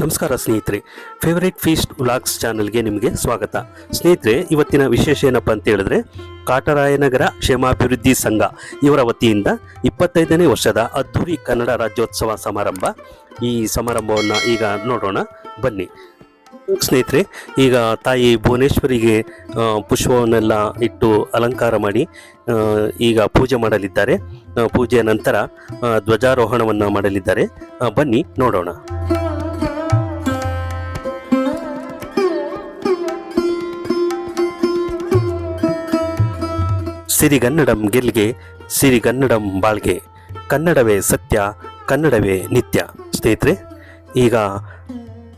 ನಮಸ್ಕಾರ ಸ್ನೇಹಿತರೆ. Favourite feast vlogs ಚಾನಲ್ಗೆ ನಿಮಗೆ ಸ್ವಾಗತ. ಸ್ನೇಹಿತರೆ, ಇವತ್ತಿನ ವಿಶೇಷ ಏನಪ್ಪ ಅಂತ ಹೇಳಿದ್ರೆ, ಕಾಟರಾಯನಗರ ಕ್ಷೇಮಾಭಿವೃದ್ಧಿ ಸಂಘ ಇವರ ವತಿಯಿಂದ ಇಪ್ಪತ್ತೈದನೇ ವರ್ಷದ ಅದ್ಧೂರಿ ಕನ್ನಡ ರಾಜ್ಯೋತ್ಸವ ಸಮಾರಂಭ. ಈ ಸಮಾರಂಭವನ್ನು ಈಗ ನೋಡೋಣ. ಬನ್ನಿ. ಸ್ನೇಹಿತರೆ, ಈಗ ತಾಯಿ ಭುವನೇಶ್ವರಿಗೆ ಪುಷ್ಪವನ್ನೆಲ್ಲ ಇಟ್ಟು ಅಲಂಕಾರ ಮಾಡಿ ಈಗ ಪೂಜೆ ಮಾಡಲಿದ್ದಾರೆ. ಪೂಜೆಯ ನಂತರ ಧ್ವಜಾರೋಹಣವನ್ನು ಮಾಡಲಿದ್ದಾರೆ. ಬನ್ನಿ, ನೋಡೋಣ. ಸಿರಿಗನ್ನಡಂ ಗೆಲ್ಗೆ ಸಿರಿಗನ್ನಡಂ ಬಾಳ್ಗೆ. ಕನ್ನಡವೇ ಸತ್ಯ, ಕನ್ನಡವೇ ನಿತ್ಯ. ಸ್ನೇಹಿತರೆ, ಈಗ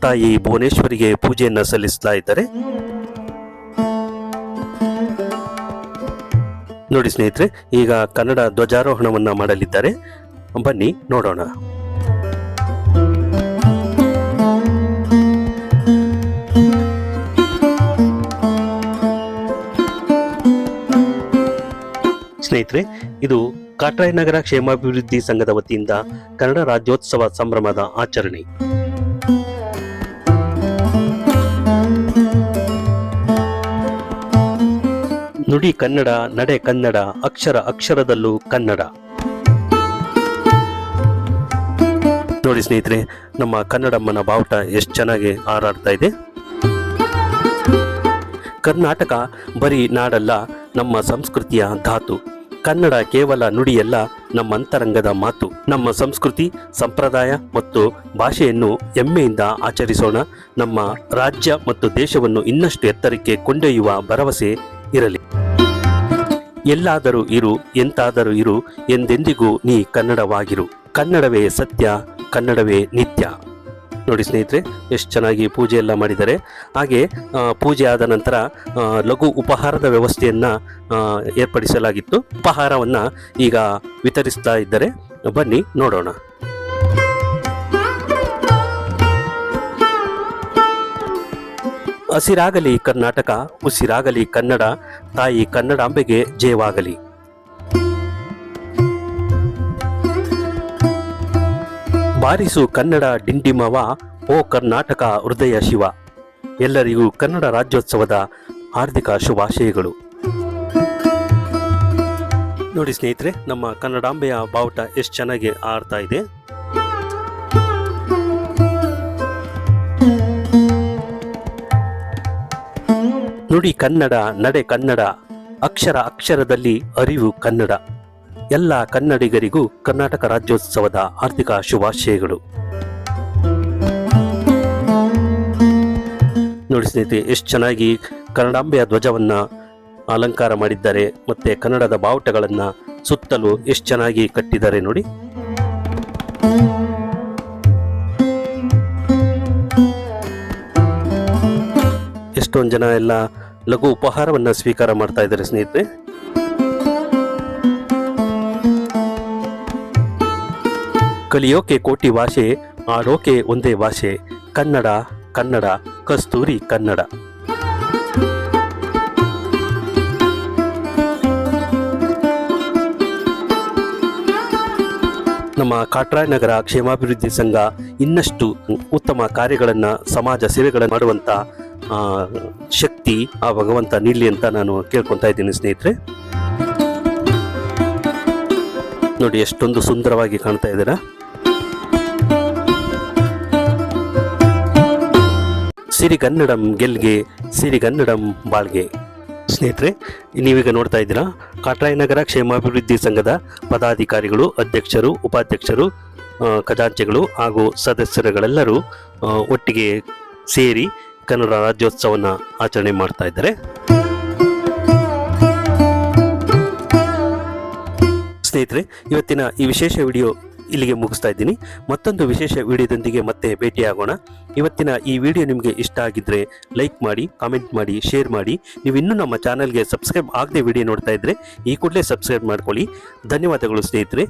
ತಾಯಿ ಭುವನೇಶ್ವರಿಗೆ ಪೂಜೆಯನ್ನು ಸಲ್ಲಿಸ್ತಾ ಇದ್ದಾರೆ. ನೋಡಿ ಸ್ನೇಹಿತರೆ, ಈಗ ಕನ್ನಡ ಧ್ವಜಾರೋಹಣವನ್ನು ಮಾಡಲಿದ್ದಾರೆ. ಬನ್ನಿ ನೋಡೋಣ. ಸ್ನೇಹಿತರೆ, ಇದು ಕಾಟ್ರಾಯನಗರ ಕ್ಷೇಮಾಭಿವೃದ್ಧಿ ಸಂಘದ ವತಿಯಿಂದ ಕನ್ನಡ ರಾಜ್ಯೋತ್ಸವ ಸಂಭ್ರಮದ ಆಚರಣೆ. ನುಡಿ ಕನ್ನಡ, ನಡೆ ಕನ್ನಡ, ಅಕ್ಷರ ಅಕ್ಷರದಲ್ಲೂ ಕನ್ನಡ. ನೋಡಿ ಸ್ನೇಹಿತರೆ, ನಮ್ಮ ಕನ್ನಡಮ್ಮನ ಬಾವುಟ ಎಷ್ಟು ಚೆನ್ನಾಗಿ ಹಾರಾಡ್ತಾ ಇದೆ. ಕರ್ನಾಟಕ ಬರೀ ನಾಡಲ್ಲ, ನಮ್ಮ ಸಂಸ್ಕೃತಿಯ ಧಾತು. ಕನ್ನಡ ಕೇವಲ ನುಡಿಯಲ್ಲ, ನಮ್ಮ ಅಂತರಂಗದ ಮಾತು. ನಮ್ಮ ಸಂಸ್ಕೃತಿ, ಸಂಪ್ರದಾಯ ಮತ್ತು ಭಾಷೆಯನ್ನು ಹೆಮ್ಮೆಯಿಂದ ಆಚರಿಸೋಣ. ನಮ್ಮ ರಾಜ್ಯ ಮತ್ತು ದೇಶವನ್ನು ಇನ್ನಷ್ಟು ಎತ್ತರಕ್ಕೆ ಕೊಂಡೊಯ್ಯುವ ಭರವಸೆ ಇರಲಿ. ಎಲ್ಲಾದರೂ ಇರು, ಎಂತಾದರೂ ಇರು, ಎಂದೆಂದಿಗೂ ನೀ ಕನ್ನಡವಾಗಿರು. ಕನ್ನಡವೇ ಸತ್ಯ, ಕನ್ನಡವೇ ನಿತ್ಯ. ನೋಡಿ ಸ್ನೇಹಿತರೆ, ಎಷ್ಟು ಚೆನ್ನಾಗಿ ಪೂಜೆ ಎಲ್ಲ ಮಾಡಿದ್ದಾರೆ. ಹಾಗೆ ಪೂಜೆ ಆದ ನಂತರ ಲಘು ಉಪಹಾರದ ವ್ಯವಸ್ಥೆಯನ್ನು ಏರ್ಪಡಿಸಲಾಗಿತ್ತು. ಉಪಹಾರವನ್ನು ಈಗ ವಿತರಿಸ್ತಾ ಇದ್ದಾರೆ. ಬನ್ನಿ, ನೋಡೋಣ. ಹಸಿರಾಗಲಿ ಕರ್ನಾಟಕ, ಉಸಿರಾಗಲಿ ಕನ್ನಡ, ತಾಯಿ ಕನ್ನಡಾಂಬೆಗೆ ಜಯವಾಗಲಿ. ಬಾರಿಸು ಕನ್ನಡ ಡಿಂಡಿಮವ, ಓ ಕರ್ನಾಟಕ ಹೃದಯ ಶಿವ. ಎಲ್ಲರಿಗೂ ಕನ್ನಡ ರಾಜ್ಯೋತ್ಸವದ ಹಾರ್ದಿಕ ಶುಭಾಶಯಗಳು. ನೋಡಿ ಸ್ನೇಹಿತರೆ, ನಮ್ಮ ಕನ್ನಡಾಂಬೆಯ ಬಾವುಟ ಎಷ್ಟು ಚೆನ್ನಾಗಿ ಆಡ್ತಾ ಇದೆ. ನುಡಿ ಕನ್ನಡ, ನಡೆ ಕನ್ನಡ, ಅಕ್ಷರ ಅಕ್ಷರದಲ್ಲಿ ಅರಿವು ಕನ್ನಡ. ಎಲ್ಲ ಕನ್ನಡಿಗರಿಗೂ ಕರ್ನಾಟಕ ರಾಜ್ಯೋತ್ಸವದ ಆರ್ಥಿಕ ಶುಭಾಶಯಗಳು. ನೋಡಿ ಸ್ನೇಹಿತರೆ, ಎಷ್ಟು ಚೆನ್ನಾಗಿ ಕನ್ನಡಾಂಬೆಯ ಧ್ವಜವನ್ನ ಅಲಂಕಾರ ಮಾಡಿದ್ದಾರೆ, ಮತ್ತೆ ಕನ್ನಡದ ಬಾವುಟಗಳನ್ನ ಸುತ್ತಲೂ ಎಷ್ಟು ಚೆನ್ನಾಗಿ ಕಟ್ಟಿದ್ದಾರೆ ನೋಡಿ. ಎಷ್ಟೊಂದು ಜನ ಎಲ್ಲ ಲಘು ಉಪಹಾರವನ್ನ ಸ್ವೀಕಾರ ಮಾಡ್ತಾ ಇದ್ದಾರೆ ಸ್ನೇಹಿತರೆ. ಕಲಿಯೋಕೆ ಕೋಟಿ ಭಾಷೆ ಆಡೋಕೆ ಒಂದೇ ಭಾಷೆ, ಕನ್ನಡ ಕನ್ನಡ, ಕಸ್ತೂರಿ ಕನ್ನಡ. ನಮ್ಮ ಕಾಟ್ರಾಯ್ ನಗರ ಕ್ಷೇಮಾಭಿವೃದ್ಧಿ ಸಂಘ ಇನ್ನಷ್ಟು ಉತ್ತಮ ಕಾರ್ಯಗಳನ್ನು, ಸಮಾಜ ಸೇವೆಗಳನ್ನು ಮಾಡುವಂತ ಶಕ್ತಿ, ಆ ಭಗವಂತ ನೀಡಲಿ ಅಂತ ನಾನು ಕೇಳ್ಕೊತಾ ಇದ್ದೀನಿ ಸ್ನೇಹಿತರೆ. ನೋಡಿ, ಎಷ್ಟೊಂದು ಸುಂದರವಾಗಿ ಕಾಣ್ತಾ ಇದ್ದೀರಾ. ಸಿರಿಗನ್ನಡಂ ಗೆಲ್ಗೆ, ಸಿರಿಗನ್ನಡಂ ಬಾಳ್ಗೆ. ಸ್ನೇಹಿತರೆ, ನೀವೀಗ ನೋಡ್ತಾ ಇದ್ದೀರಾ ಕಾಟ್ರಾಯನಗರ ಕ್ಷೇಮಾಭಿವೃದ್ಧಿ ಸಂಘದ ಪದಾಧಿಕಾರಿಗಳು, ಅಧ್ಯಕ್ಷರು, ಉಪಾಧ್ಯಕ್ಷರು ಖಜಾಂಚೆಗಳು ಹಾಗೂ ಸದಸ್ಯರುಗಳೆಲ್ಲರೂ ಒಟ್ಟಿಗೆ ಸೇರಿ ಕನ್ನಡ ರಾಜ್ಯೋತ್ಸವನ ಆಚರಣೆ ಮಾಡ್ತಾ ಇದ್ದಾರೆ. ಸ್ನೇಹಿತರೆ, ಇವತ್ತಿನ ಈ ವಿಶೇಷ ವಿಡಿಯೋ ಇಲ್ಲಿಗೆ ಮುಗಿಸ್ತಾ ಇದ್ದೀನಿ. ಮತ್ತೊಂದು ವಿಶೇಷ ವಿಡಿಯೋದೊಂದಿಗೆ ಮತ್ತೆ ಭೇಟಿಯಾಗೋಣ. ಇವತ್ತಿನ ಈ ವಿಡಿಯೋ ನಿಮಗೆ ಇಷ್ಟ ಆಗಿದ್ರೆ ಲೈಕ್ ಮಾಡಿ, ಕಾಮೆಂಟ್ ಮಾಡಿ, ಶೇರ್ ಮಾಡಿ. ನೀವು ಇನ್ನೂ ನಮ್ಮ ಚಾನಲ್ಗೆ ಸಬ್ಸ್ಕ್ರೈಬ್ ಆಗದೆ ವಿಡಿಯೋ ನೋಡ್ತಾ ಇದ್ರೆ ಈ ಕೂಡಲೇ ಸಬ್ಸ್ಕ್ರೈಬ್ ಮಾಡ್ಕೊಳ್ಳಿ. ಧನ್ಯವಾದಗಳು ಸ್ನೇಹಿತರೆ.